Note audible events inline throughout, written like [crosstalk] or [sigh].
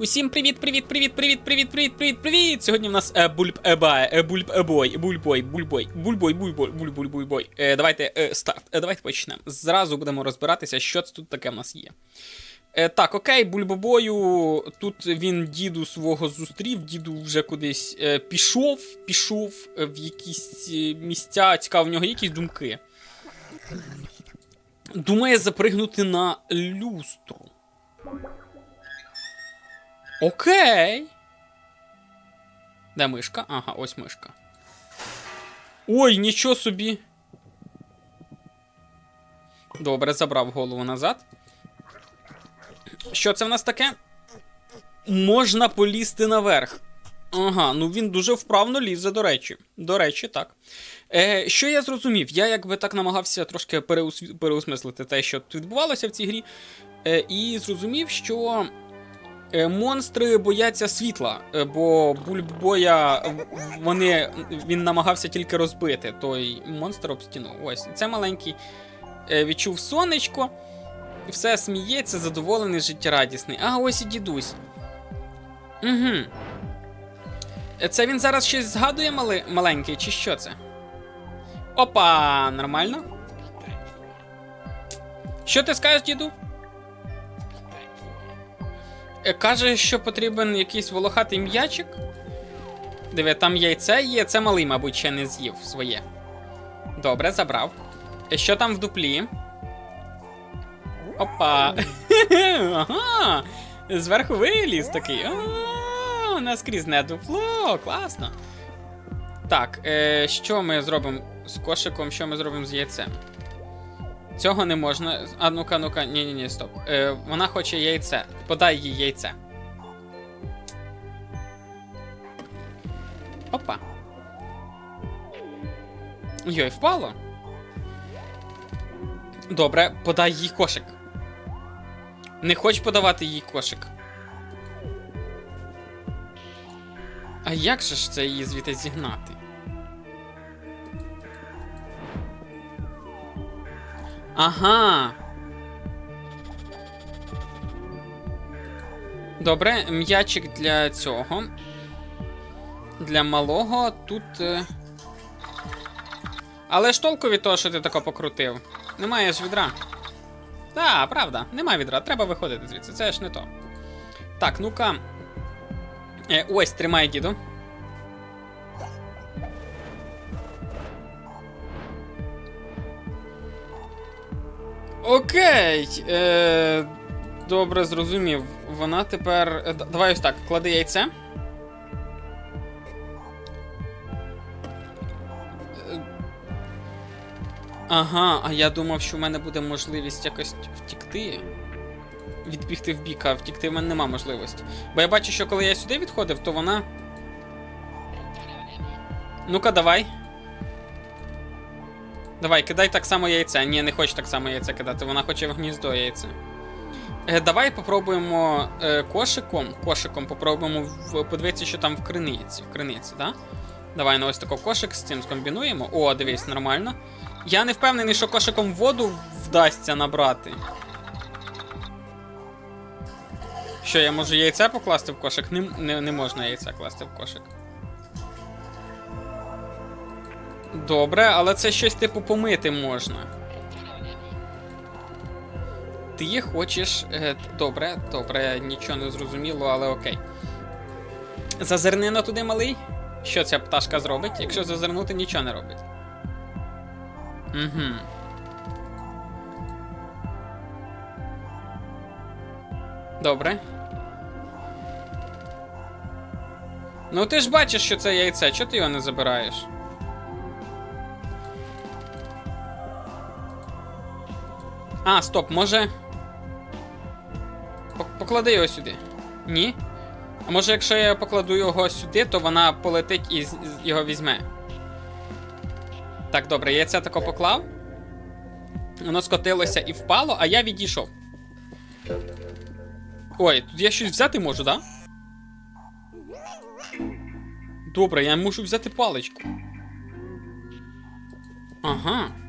Усім привіт, привіт, привіт, привіт, привіт, привіт, привіт, привіт! Сьогодні в нас е, бульб ебай, е, бульб ебой, бульбой, бульбой, бульбой, бульбой, бульбуль, бульбой. Е, давайте старт. Давайте почнемо. Зразу будемо розбиратися, що це тут таке в нас є. Так, окей, бульбобою. Тут він діду свого зустрів, діду вже кудись пішов, пішов в якісь місця. Цікаво, в нього якісь думки. Думає запригнути на люстру. Окей. Де мишка? Ага, ось мишка. Ой, нічого собі. Добре, забрав голову назад. Що це в нас таке? Можна полізти наверх. Ага, ну він дуже вправно лізе, до речі. До речі, так. Е, Що я зрозумів? Я якби так намагався трошки переус... переосмислити те, що тут відбувалося в цій грі. Е, І зрозумів, що Монстри бояться світла, е, бо бульбоя е, вони, він намагався тільки розбити той монстр об стіну. Ось. Це маленький е, відчув сонечко, все сміється, задоволений, життєрадісний. А ось і дідусь. Угу. Це він зараз щось згадує мали... маленький, чи що це? Опа, нормально. Що ти скажеш, діду? Е, Каже, що потрібен якийсь волохатий м'ячик. Диви, там яйце є, це малий, мабуть, ще не з'їв своє. Добре, забрав. Е, Що там в дуплі? Опа. [laughs] ага. Зверху виліз такий. У нас крізне дупло, класно. Так, е, що ми зробимо з кошиком, що ми зробимо з яйцем? Цього не можна. А ну-ка, ну-ка, ні, ні, ні, стоп. Е, вона хоче яйце. Подай їй яйце. Опа. Йой, впало. Добре, подай їй кошик. Не хочеш подавати їй кошик. А як же ж це її звідти зігнати? Ага. Добре, м'ячик для цього. Для малого тут. е, Але ж толку від того, що ти тако покрутив. Немає ж відра. Так, правда, немає відра, треба виходити звідси, це ж не то. Так, ну-ка. Е, ось, тримай, діду. Окей. Е, добре, зрозумів. Вона тепер. е, Давай ось так, клади яйце. Е, Ага, а я думав, що в мене буде можливість якось втікти. Відбігти в бік, а втікти в мене нема можливості. Бо я бачу, що коли я сюди відходив, то вона. Ну-ка, давай. Давай, кидай так само яйце. Ні, не хоче так само яйце кидати, вона хоче в гніздо яйце. Е, давай попробуємо е, кошиком. Кошиком попробуємо в, подивитися, що там в криниці. В криниці, так? Давай на ось тако кошик з цим скомбінуємо. О, дивись, нормально. Я не впевнений, що кошиком воду вдасться набрати. Що, я можу яйце покласти в кошик? Не, не, не можна яйце класти в кошик. Добре, але це щось типу помити можна. Ти хочеш. Е, добре, добре, нічого не зрозуміло, але окей. Зазирни на туди малий. Що ця пташка зробить? Якщо зазирнути, нічого не робить. Угу. Добре. Ну ти ж бачиш, що це яйце, чого ти його не забираєш? А, стоп, може. Поклади його сюди. Ні? А може, якщо я покладу його сюди, то вона полетить і його візьме. Так, добре, я це тако поклав. Воно скотилося і впало, а я відійшов. Ой, тут я щось взяти можу, да? Добре, я мушу взяти паличку. Ага.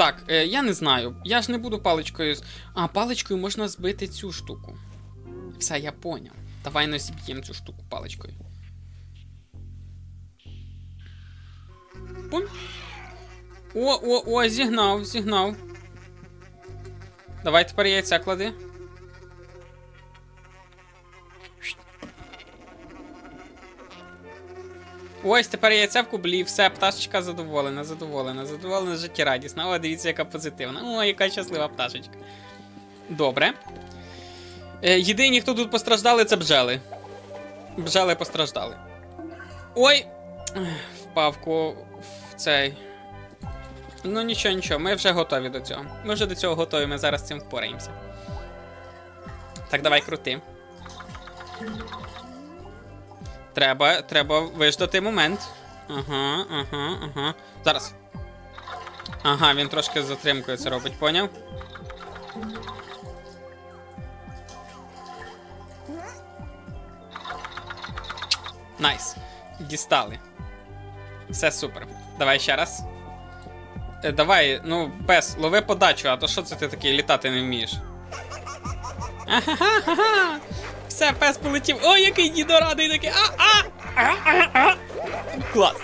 Так, е, я не знаю. Я ж не буду паличкою. А, паличкою можна збити цю штуку. Все, я поняв. Давай не зіб'ємо цю штуку паличкою. Пум. О, о, о, зігнав, зігнав. Давай тепер яйця клади. Ось тепер яйця в кублі, все, пташечка задоволена, задоволена, задоволена, життєрадісна. О, дивіться, яка позитивна. О, яка щаслива пташечка. Добре. Е, єдині, хто тут постраждали, це бджели. Бджели постраждали. Ой! Ех, Впав ко в цей. Ну нічого, нічого, ми вже готові до цього. Ми вже до цього готові, ми зараз з цим впораємося. Так, давай крути. Треба, треба виждати момент. Ага, ага, ага. Зараз. Ага, він трошки з затримкою це робить, поняв? Найс. Дістали. Все супер. Давай ще раз. Е, давай, ну, пес, лови подачу, а то що це ти такий літати не вмієш? Ахахаха! Все, пес полетів. Ой, який дідорадий такий. А, а, а, а, а. Клас.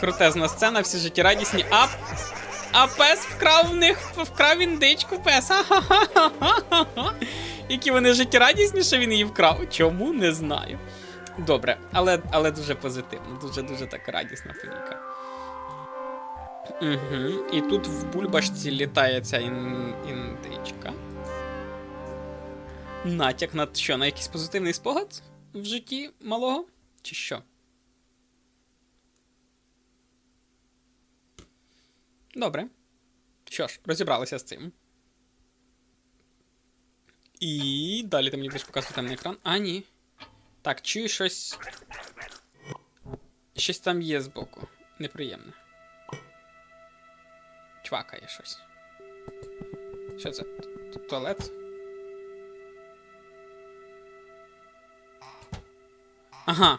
Крутезна сцена, всі життєрадісні. А, а пес вкрав в них, вкрав індичку пес. Які вони життєрадісні, що він її вкрав. Чому? Не знаю. Добре, але, але дуже позитивно, дуже-дуже так радісна фоніка. Угу. І тут в бульбашці літає ця ін... індичка. Натяк на що? На якийсь позитивний спогад в житті малого? Чи що? Добре. Що ж, розібралися з цим. І далі ти мені будеш показувати темний екран. А, ні. Так, чую щось. Щось там є збоку. Неприємне. Чвакає щось. Що це? Туалет? Ага.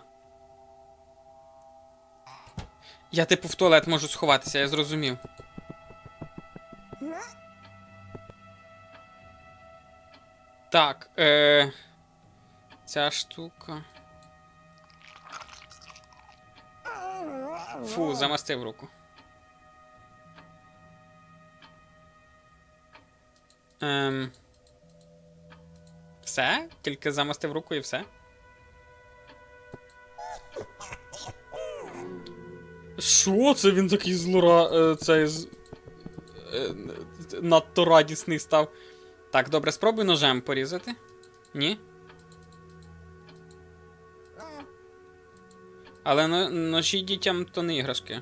Я типу в туалет можу сховатися, я зрозумів. Так, е... Ця штука. Фу, замастив руку. Ем... Все? Тільки замастив руку і все? Що це він такий злора. Е, цей з... е, надто радісний став. Так, добре, спробуй ножем порізати. Ні? Але но- ножі дітям то не іграшки.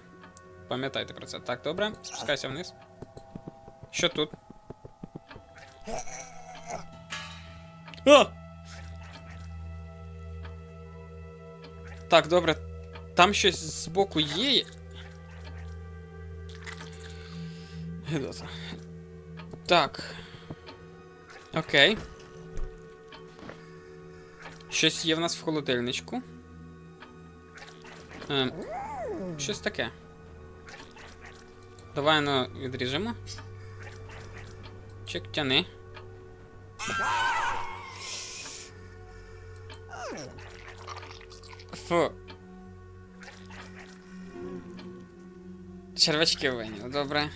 Пам'ятайте про це. Так, добре, спускайся вниз. Що тут? А! Так, добре. Там щось збоку є. Так. Окей. Щось є в нас в холодильничку. Ем, щось таке. Давай ну відріжемо. Чек тяни. Фу. Червячки виняв, добре.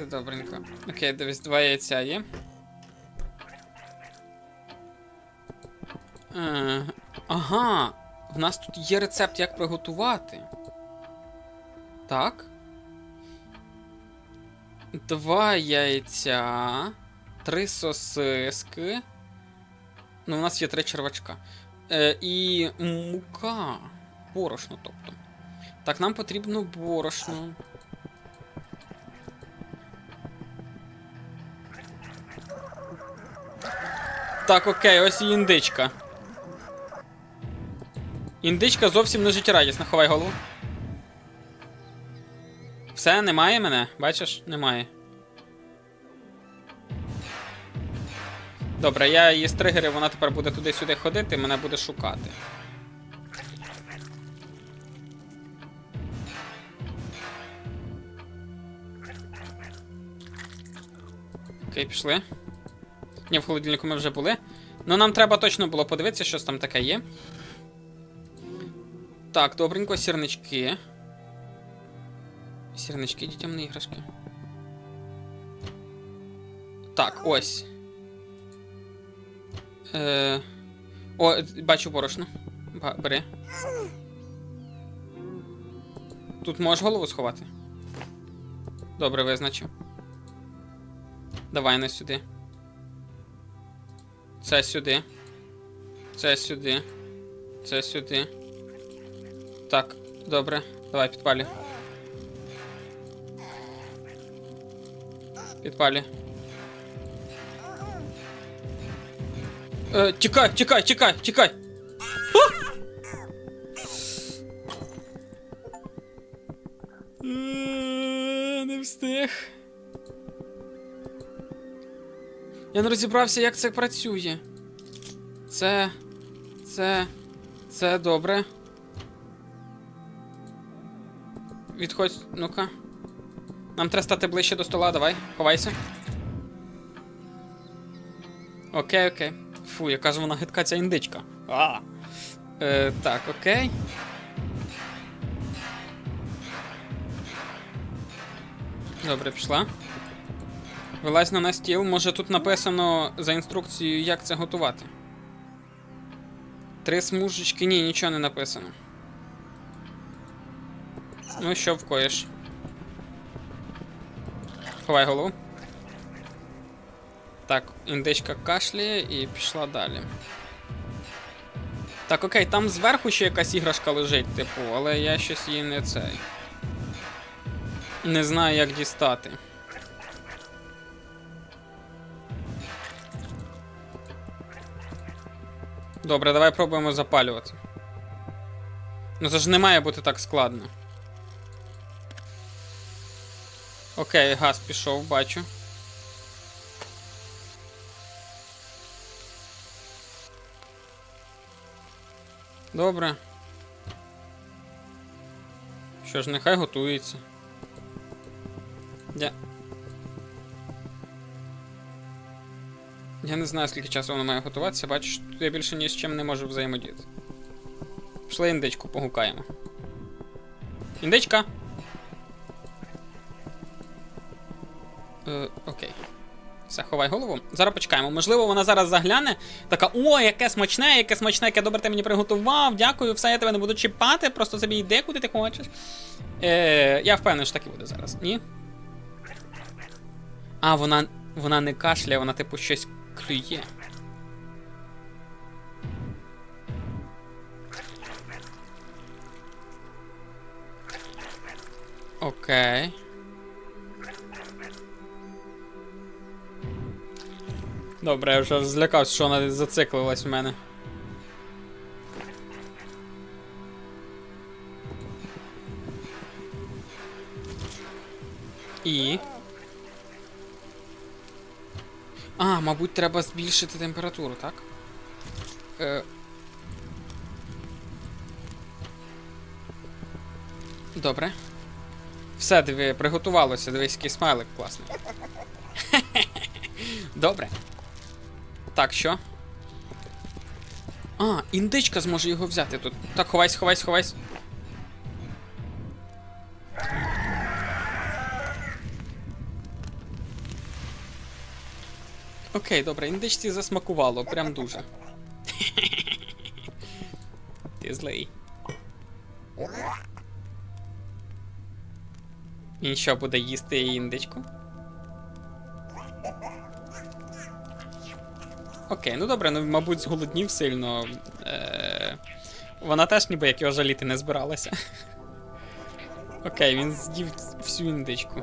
Е, Добренько. Окей, дивись, два яйця є. Е, ага. В нас тут є рецепт, як приготувати. Так. Два яйця. Три сосиски. Ну, у нас є три червачка. Е, і мука. Борошно, тобто. Так, нам потрібно борошно. Так, окей, ось і індичка. Індичка зовсім не життєрадісна. Ховай голову. Все, немає мене? Бачиш? Немає. Добре, я її стригерю, вона тепер буде туди-сюди ходити, мене буде шукати. Окей, пішли. Ні, в холодильнику ми вже були. Ну нам треба точно було подивитися, що там таке є. Так, добренько, сірнички. Сірнички, дітям не іграшки. Так, ось. Е... О, бачу борошно. Ба- Бери. Тут можеш голову сховати? Добре, визначив. Давай не сюди. Це сюди. Це сюди. Це сюди. Так, добре. Давай, підпалі. Підпалі. Е, тікай, тікай, тікай, тікай! Я не розібрався, як це працює. Це. Це. Це добре. Відходь, ну-ка. Нам треба стати ближче до стола, давай, ховайся. Окей, окей. Фу, яка ж вона гидка ця індичка. А. Е, так, окей. Добре, пішла. Вилазь на стіл. Може тут написано за інструкцією, як це готувати. Три смужечки. Ні, нічого не написано. Ну, що вкоїш? Ховай голову. Так, індичка кашляє і пішла далі. Так, окей, там зверху ще якась іграшка лежить, типу, але я щось її не цей. Не знаю, як дістати. Добре, давай пробуємо запалювати. Ну це ж не має бути так складно. Окей, газ пішов, бачу. Добре. Що ж, нехай готується. Я не знаю, скільки часу воно має готуватися, бачу, що я більше ні з чим не можу взаємодіяти. Пішли індичку, погукаємо. Індичка! Е, окей. Все, ховай голову. Зараз почекаємо. Можливо, вона зараз загляне. Така, о, яке смачне, яке смачне, яке добре ти мені приготував. Дякую, все, я тебе не буду чіпати, просто собі йди, куди ти хочеш. Е, Я впевнений, що так і буде зараз. Ні? А, вона. Вона не кашляє, вона, типу, щось клює. Окей. Добре, я вже злякався, що вона зациклилась в мене. І. А, мабуть, треба збільшити температуру, так? Е... Добре. Все, диви, приготувалося, дивись, який смайлик класний. [laughs] Добре. Так, що? А, індичка зможе його взяти тут. Так, ховайся, ховайся, ховайся. Окей, добре, індичці засмакувало, прям дуже. Ти злий. Він що, буде їсти індичку? Окей, ну добре, ну мабуть, зголоднів сильно. Е- Вона теж ніби як його жаліти не збиралася. Окей, він з'їв всю індичку.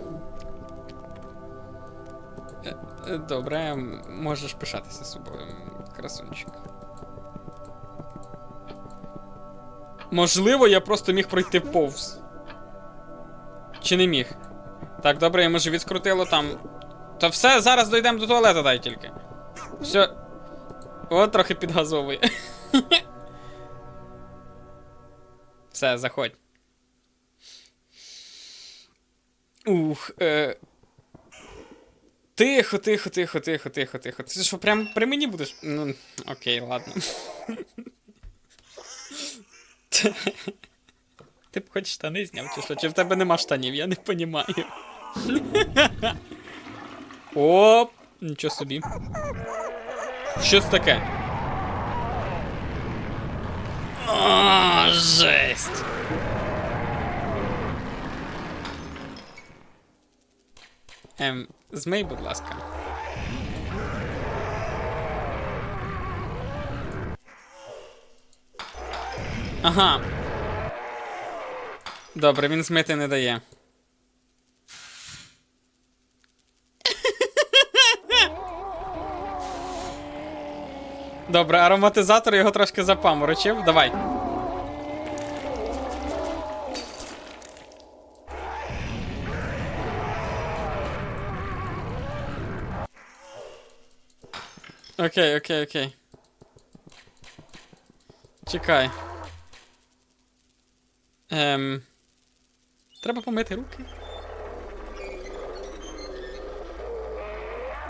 Е, е, Добре, можеш пишатися собою, красунчик. Можливо, я просто міг пройти повз. Чи не міг? Так, добре, я може відскрутило там. Та все, зараз дійдемо до туалету, дай тільки. Все. От трохи підгазовує. [laughs] Все, заходь. Ух. Е... Тихо, тихо, тихо, тихо, тихо, тихо. Ти що, прям при мені будеш? Ну, окей, ладно. Ти б хоч штани зняв, чи що? Чи в тебе нема штанів? Я не понімаю. Оп! Нічого собі. Що це таке? А, жесть! Ем, змий, будь ласка. Ага. Добре, він змити не дає. Добре, ароматизатор його трошки запаморочив. Давай. Окей, окей, окей. Чекай. Ем. Треба помити руки.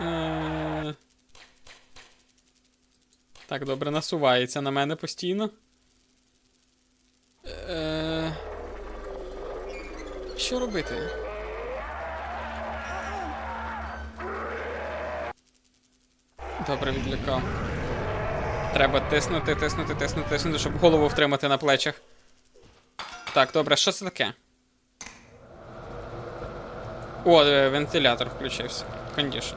Е... Так, добре, насувається на мене постійно. Е... Що робити? Добре, відлякав. Треба тиснути, тиснути, тиснути, тиснути, щоб голову втримати на плечах. Так, добре, що це таке? О, вентилятор включився. Кондішн.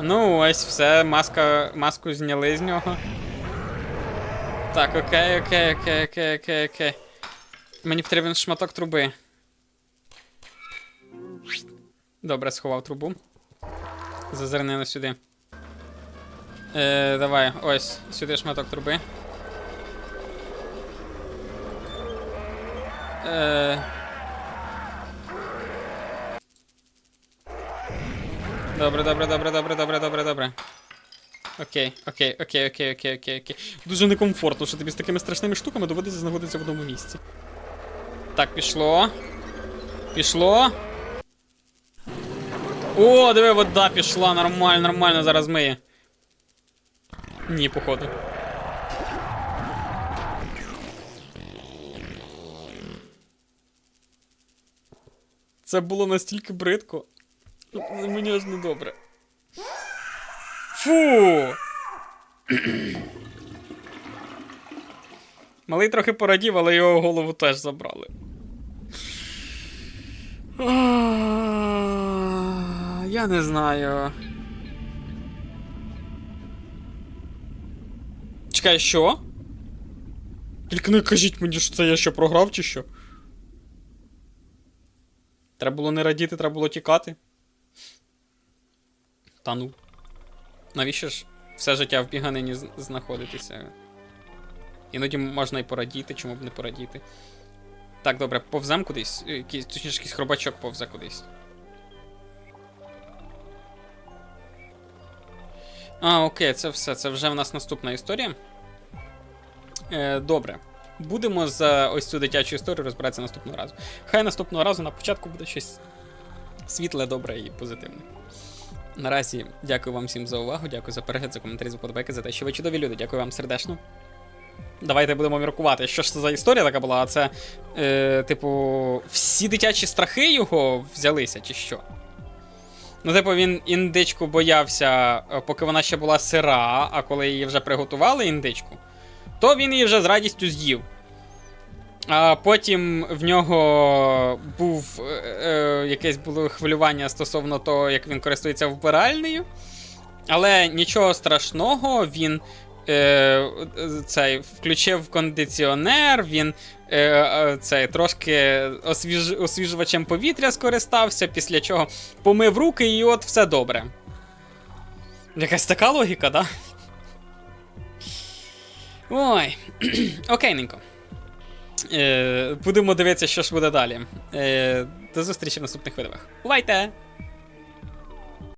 Ну, ось все, маска, маску зняли з нього. Так, окей, окей, окей, окей, окей, окей. Мені потрібен шматок труби. Добре, сховав трубу. Зазирнили сюди. Е, давай, ось, сюди шматок труби. Е... Добре, добре, добре, добре, добре, добре, добре. Окей, окей, окей, окей, окей, окей, окей. Дуже некомфортно, що тобі з такими страшними штуками доводиться знаходитися в одному місці. Так, пішло. Пішло. О, диви, вода пішла, нормально, нормально, зараз миє. Ні, походу. Це було настільки бридко. Мені аж не добре. Фу. Малий трохи порадів, але його голову теж забрали. Я не знаю. Чекай, що? Тільки не кажіть мені, що це я що програв, чи що? Треба було не радіти, треба було тікати. Та ну. Навіщо ж все життя в біганині знаходитися? Іноді можна і порадіти, чому б не порадіти. Так, добре, повзем кудись. Е, точніше, якийсь хробачок повзе кудись. А, окей, це все. Це вже в нас наступна історія. Е, добре. Будемо за ось цю дитячу історію розбиратися наступного разу. Хай наступного разу на початку буде щось світле, добре і позитивне. Наразі дякую вам всім за увагу, дякую за перегляд, за коментарі, за подобайки, за те, що ви чудові люди. Дякую вам сердечно. Давайте будемо міркувати, що ж це за історія така була, а це, е, типу, всі дитячі страхи його взялися, чи що? Ну, типу, він індичку боявся, е, поки вона ще була сира, а коли її вже приготували індичку, то він її вже з радістю з'їв. А потім в нього був е, е, якесь було хвилювання стосовно того, як він користується вбиральнею. Але нічого страшного, він е, цей, включив кондиціонер, він е, е, цей, трошки освіж, освіжувачем повітря скористався, після чого помив руки, і от все добре. Якась така логіка, да? Ой. [clears throat] Окейненько. Е, будемо дивитися, що ж буде далі. Е, до зустрічі в наступних видавах. Бувайте!